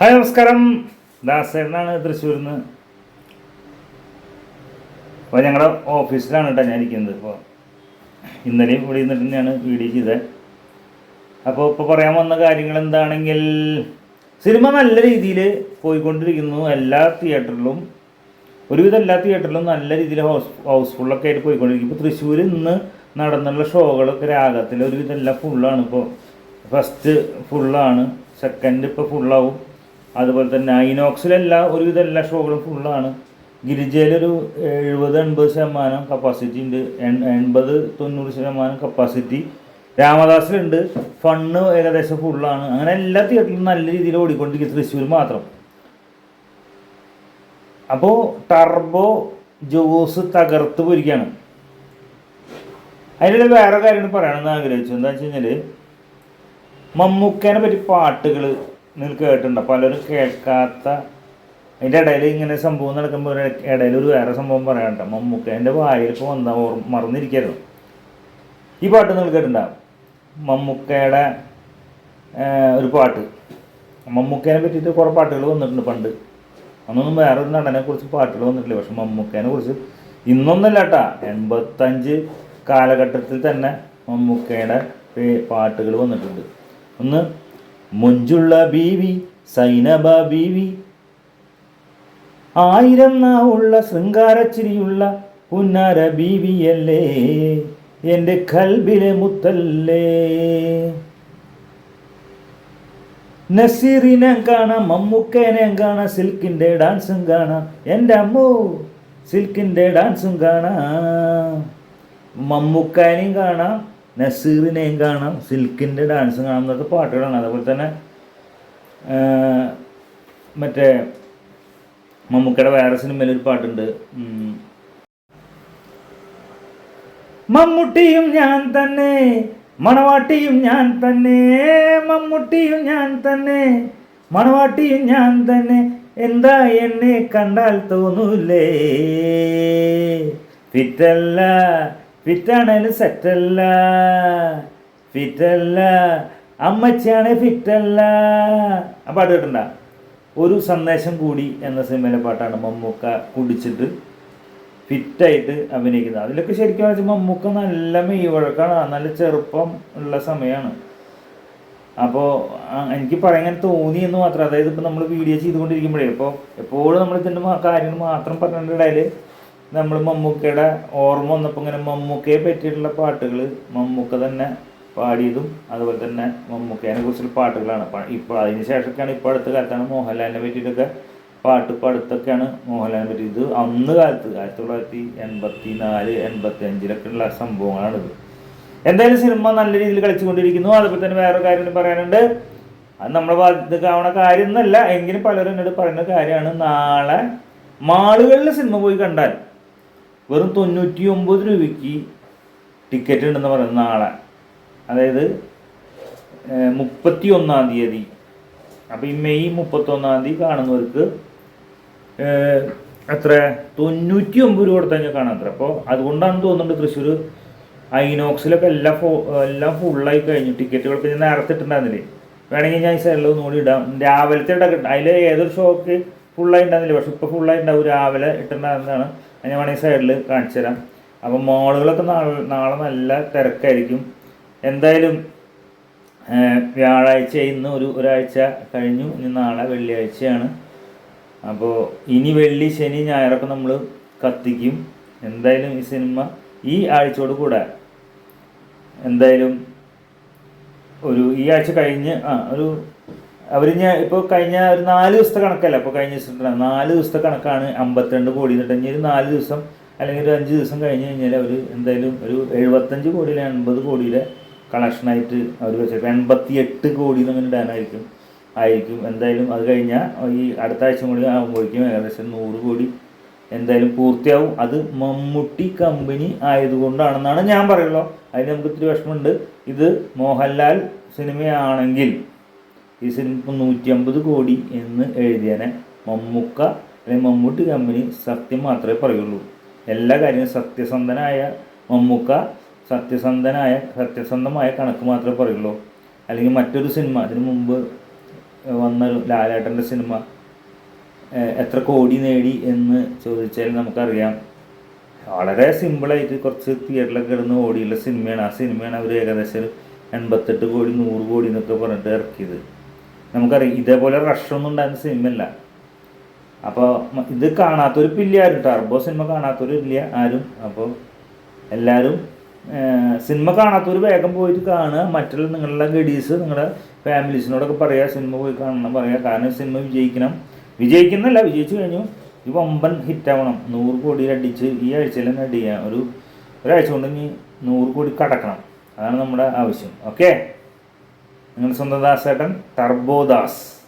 Hi നമസ്കാരം. ദാസേട്ടനാണ് തൃശ്ശൂരിൽ നിന്ന് അപ്പോൾ ഞങ്ങളുടെ ഓഫീസിലാണ് കേട്ടോ ഞാൻ ഇരിക്കുന്നത്. ഇപ്പോൾ ഇന്നലെയും ഇവിടെ ഇരുന്നിട്ട് തന്നെയാണ് വീഡിയോ ചെയ്തത് അപ്പോൾ ഇപ്പോൾ പറയാൻ വന്ന കാര്യങ്ങൾ എന്താണെങ്കിൽ സിനിമ നല്ല രീതിയിൽ പോയിക്കൊണ്ടിരിക്കുന്നു. എല്ലാ തിയേറ്ററിലും ഒരുവിധം എല്ലാ തിയേറ്ററിലും നല്ല രീതിയിൽ ഹൗസ് ഹൗസ്ഫുള്ളൊക്കെ ആയിട്ട് പോയിക്കൊണ്ടിരിക്കും ഇപ്പോൾ തൃശ്ശൂർ ഇന്ന് നടന്നുള്ള ഷോകളൊക്കെ രാഗത്തിൽ ഒരുവിധം എല്ലാം ഫുള്ളാണ് ഇപ്പോൾ ഫസ്റ്റ് ഫുള്ളാണ് സെക്കൻഡ് ഇപ്പോൾ ഫുള്ളാവും അതുപോലെ തന്നെ ഐനോക്സിലെല്ലാം ഒരുവിധം എല്ലാ ഷോകളും ഫുള്ളാണ് ഗിരിജയിലൊരു എഴുപത് എൺപത് ശതമാനം കപ്പാസിറ്റി ഉണ്ട്. എൺ- എൺപത് തൊണ്ണൂറ് ശതമാനം കപ്പാസിറ്റി രാമദാസിലുണ്ട്. ഫണ്ണ് ഏകദേശം ഫുള്ളാണ് അങ്ങനെ എല്ലാ തിയേറ്ററിലും നല്ല രീതിയിൽ ഓടിക്കൊണ്ടിരിക്കും തൃശ്ശൂർ മാത്രം. അപ്പോൾ ടർബോ ജോസ് തകർത്ത് പോയിരിക്കുകയാണ്. അതിനിടെ വേറെ കാര്യങ്ങൾ പറയണമെന്ന് ആഗ്രഹിച്ചു എന്താ വെച്ച് കഴിഞ്ഞാൽ മമ്മൂക്കേനെ പറ്റി പാട്ടുകൾ നിങ്ങൾ കേട്ടിട്ടുണ്ട്. പലരും കേൾക്കാത്ത അതിന്റെ ഇടയിൽ ഇങ്ങനെ സംഭവം നടക്കുമ്പോൾ ഇടയിൽ ഒരു വേറെ സംഭവം പറയാനുണ്ട് മമ്മൂക്കേന്റെ വായിൽ ഇപ്പോൾ വന്ന ഓർ- മറന്നിരിക്കരുത് ഈ പാട്ട് നിങ്ങൾ കേട്ടിട്ടുണ്ടാവും മമ്മൂക്കയുടെ ഒരു പാട്ട്. മമ്മൂക്കേനെ പറ്റിയിട്ട് കുറേ പാട്ടുകൾ വന്നിട്ടുണ്ട് പണ്ട്. അന്നൊന്നും വേറെ ഒരു നടനെ കുറിച്ച് പാട്ടുകൾ വന്നിട്ടില്ല. പക്ഷെ മമ്മൂക്കേനെ കുറിച്ച് ഇന്നൊന്നല്ല കേട്ടാ. എൺപത്തഞ്ച് കാലഘട്ടത്തിൽ തന്നെ മമ്മൂക്കയുടെ പാട്ടുകൾ വന്നിട്ടുണ്ട്. ഒന്ന് മുഞ്ചുള്ള ബീവി സൈനബ ബീവി. ആയിരം നാവുള്ള ശൃംഗാരച്ചിരിയുള്ള പുന്നാര ബീവിയല്ലേ എന്റെ കൽബിലെ മുത്തല്ലേ. നസീറിനെ കാണാം മമ്മൂക്കേനെ കാണാം സിൽക്കിന്റെ ഡാൻസും കാണാം. എന്റെ അമ്മോ സിൽക്കിന്റെ ഡാൻസും കാണാം. മമ്മൂക്കാനെയും കാണാം. നസീറിനെയും കാണാം സിൽക്കിന്റെ ഡാൻസ് കാണാം എന്നൊക്കെ പാട്ടുകളാണ്. അതുപോലെ തന്നെ മറ്റേ മമ്മൂക്കയുടെ വേറെ സിനിമയിൽ ഒരു പാട്ടുണ്ട്. മമ്മൂട്ടിയും ഞാൻ തന്നെ മണവാട്ടിയും ഞാൻ തന്നെ മമ്മൂട്ടിയും ഞാൻ തന്നെ മണവാട്ടിയും ഞാൻ തന്നെ. എന്താ എന്നെ കണ്ടാൽ തോന്നൂലേ? ഫിറ്റല്ല ഫിറ്റാണേലും സെറ്റല്ല. ഫിറ്റല്ല അമ്മച്ചിയാണെ ഫിറ്റല്ല ആ പാട്ട് കേട്ടണ്ട ഒരു സന്ദേശം കൂടി എന്ന സിനിമയിലെ പാട്ടാണ് മമ്മൂക്ക കുടിച്ചിട്ട് ഫിറ്റായിട്ട് അഭിനയിക്കുന്നത്. അതിലൊക്കെ ശരിക്കും വെച്ചാൽ മമ്മൂക്ക നല്ല മെയ്വഴക്കാണ് നല്ല ചെറുപ്പം ഉള്ള സമയമാണ് അപ്പോൾ എനിക്ക് പറയാൻ തോന്നി എന്ന് മാത്രം. അതായത് ഇപ്പോൾ നമ്മൾ വീഡിയോ ചെയ്തുകൊണ്ടിരിക്കുമ്പോഴേ ഇപ്പോൾ എപ്പോഴും നമ്മൾ ഇതിന്റെ കാര്യങ്ങൾ മാത്രം പറഞ്ഞതിന്റെ ഇടയിൽ നമ്മൾ മമ്മൂക്കയുടെ ഓർമ്മ വന്നപ്പോൾ ഇങ്ങനെ മമ്മൂക്കയെ പറ്റിയിട്ടുള്ള പാട്ടുകൾ മമ്മൂക്ക തന്നെ പാടിയതും അതുപോലെ തന്നെ മമ്മൂക്കേനെ കുറിച്ചുള്ള പാട്ടുകളാണ്. ഇപ്പോൾ അതിന് ശേഷമൊക്കെയാണ് ഇപ്പോൾ അടുത്ത കാലത്താണ് മോഹൻലാലിനെ പറ്റിയിട്ടൊക്കെ പാട്ട് ഇപ്പോൾ അടുത്തൊക്കെയാണ് മോഹൻലാലിനെ പറ്റി ഇത് അന്ന് കാലത്ത് ആയിരത്തി തൊള്ളായിരത്തി എൺപത്തി നാല് എൺപത്തി അഞ്ചിലൊക്കെ ഉള്ള സംഭവങ്ങളാണിത്. എന്തായാലും സിനിമ നല്ല രീതിയിൽ കളിച്ചുകൊണ്ടിരിക്കുന്നു. അതുപോലെ തന്നെ വേറെ കാര്യം പറയാനുണ്ട്. അത് നമ്മളെ ബാധിക്കാവുന്ന കാര്യമൊന്നുമല്ല എങ്കിലും പലരും എന്നോട് പറയുന്ന കാര്യമാണ്. നാളെ മാളുകളിൽ സിനിമ പോയി കണ്ടാൽ വെറും തൊണ്ണൂറ്റി ഒമ്പത് രൂപയ്ക്ക് ടിക്കറ്റ് ഉണ്ടെന്ന് പറയുന്നത് നാളെ അതായത് മുപ്പത്തി ഒന്നാം തീയതി. അപ്പോൾ ഈ മെയ് മുപ്പത്തൊന്നാം തീയതി കാണുന്നവർക്ക് എത്ര? തൊണ്ണൂറ്റി ഒമ്പത് രൂപ കൊടുത്താൽ ഞാൻ അത്ര. അപ്പോൾ അതുകൊണ്ടാണ് തോന്നുന്നുണ്ട് തൃശ്ശൂർ ഐനോക്സിലൊക്കെ എല്ലാം ഫോ എല്ലാം ഫുള്ളായി കഴിഞ്ഞു. ടിക്കറ്റുകളൊക്കെ ഞാൻ നേരത്തെ ഇട്ടുണ്ടായിരുന്നില്ലേ വേണമെങ്കിൽ ഞാൻ ഈ സൈഡിൽ ഒന്നുകൂടി ഇടാം. രാവിലത്തെ ഇടയ്ക്ക് അതിൽ ഏതൊരു ഷോക്ക് ഫുള്ളായി ഉണ്ടായിരുന്നില്ല? പക്ഷെ ഇപ്പോൾ ഫുള്ളായി ഉണ്ടാവും. രാവിലെ ഇട്ടുണ്ടായിരുന്നതാണ് അത് ഞാൻ വേണമെങ്കിൽ സൈഡിൽ കാണിച്ചു തരാം. അപ്പം മോളുകളൊക്കെ നാളെ നാളെ നല്ല തിരക്കായിരിക്കും. എന്തായാലും വ്യാഴാഴ്ച ഇന്ന് ഒരു ഒരാഴ്ച കഴിഞ്ഞു. ഇനി നാളെ വെള്ളിയാഴ്ചയാണ്. അപ്പോൾ ഇനി വെള്ളി ശനി ഞായറൊക്കെ നമ്മൾ കത്തിക്കും. എന്തായാലും ഈ സിനിമ ഈ ആഴ്ചയോട് കൂടെ. എന്തായാലും ഒരു ഈ ആഴ്ച കഴിഞ്ഞ് ആ ഒരു അവർ ഞാൻ ഇപ്പോൾ കഴിഞ്ഞ ഒരു നാല് ദിവസത്തെ കണക്കല്ല? അപ്പോൾ കഴിഞ്ഞ ദിവസം നാല് ദിവസത്തെ കണക്കാണ് അമ്പത്തിരണ്ട് കോടി എന്നിട്ട് ഇനി ഒരു നാല് ദിവസം അല്ലെങ്കിൽ ഒരു അഞ്ച് ദിവസം കഴിഞ്ഞ് കഴിഞ്ഞാൽ അവർ എന്തായാലും ഒരു എഴുപത്തഞ്ച് കോടിയിലെ എൺപത് കോടിയിലെ കളക്ഷനായിട്ട് അവർ വെച്ചേക്കും. എൺപത്തി എട്ട് കോടി എന്നങ്ങനെ ഇടാനായിരിക്കും ആയിരിക്കും. എന്തായാലും അത് കഴിഞ്ഞാൽ ഈ അടുത്ത ആഴ്ച കൂടി ആകുമ്പോഴേക്കും ഏകദേശം നൂറ് കോടി എന്തായാലും പൂർത്തിയാവും. അത് മമ്മൂട്ടി കമ്പനി ആയതുകൊണ്ടാണെന്നാണ് ഞാൻ പറയുള്ളൂ. അതിന് നമുക്ക് ഇത്തിരി വിഷമമുണ്ട്. ഇത് മോഹൻലാൽ സിനിമയാണെങ്കിൽ ഈ സിനിമ ഇപ്പം നൂറ്റി അമ്പത് കോടി എന്ന് എഴുതിയനെ. മമ്മൂക്ക അല്ലെങ്കിൽ മമ്മൂട്ടി കമ്പനി സത്യം മാത്രമേ പറയുള്ളൂ. എല്ലാ കാര്യവും സത്യസന്ധനായ മമ്മൂക്ക സത്യസന്ധനായ സത്യസന്ധമായ കണക്ക് മാത്രമേ പറയുള്ളൂ. അല്ലെങ്കിൽ മറ്റൊരു സിനിമ അതിനു മുമ്പ് വന്ന ലാലേട്ടന്റെ സിനിമ എത്ര കോടി നേടി എന്ന് ചോദിച്ചാൽ നമുക്കറിയാം. വളരെ സിമ്പിളായിട്ട് കുറച്ച് തിയേറ്ററിലൊക്കെ കിടന്ന് ഓടിയുള്ള സിനിമയാണ്. ആ സിനിമയാണ് അവർ ഏകദേശം എൺപത്തെട്ട് കോടി നൂറ് കോടി എന്നൊക്കെ പറഞ്ഞിട്ട് ഇറക്കിയത്. നമുക്കറിയാം ഇതേപോലെ റഷൊന്നും ഉണ്ടായിരുന്ന സിനിമയല്ല. അപ്പോൾ ഇത് കാണാത്തൊരു ഇല്ല ആരും ടർബോ സിനിമ കാണാത്തൊരു ഇല്ല ആരും. അപ്പോൾ എല്ലാവരും സിനിമ കാണാത്തൊരു വേഗം പോയിട്ട് കാണുക. മറ്റുള്ള നിങ്ങളുടെ ഗഡീസ് നിങ്ങളുടെ ഫാമിലീസിനോടൊക്കെ പറയുക സിനിമ പോയി കാണണം പറയുക കാരണം സിനിമ വിജയിക്കണം. വിജയിക്കുന്നല്ല വിജയിച്ചു കഴിഞ്ഞു. ഈ വമ്പൻ ഹിറ്റാവണം. നൂറ് കോടി അടിച്ച് ഈ ആഴ്ചയിൽ തന്നെ അടിക്കുക ഒരു ഒരാഴ്ച കൊണ്ട് ഇനി നൂറ് കോടി കടക്കണം. അതാണ് നമ്മുടെ ആവശ്യം. ഓക്കെ? നിങ്ങളുടെ സ്വന്തം ദാസേട്ടൻ ടർബോ ദാസ്.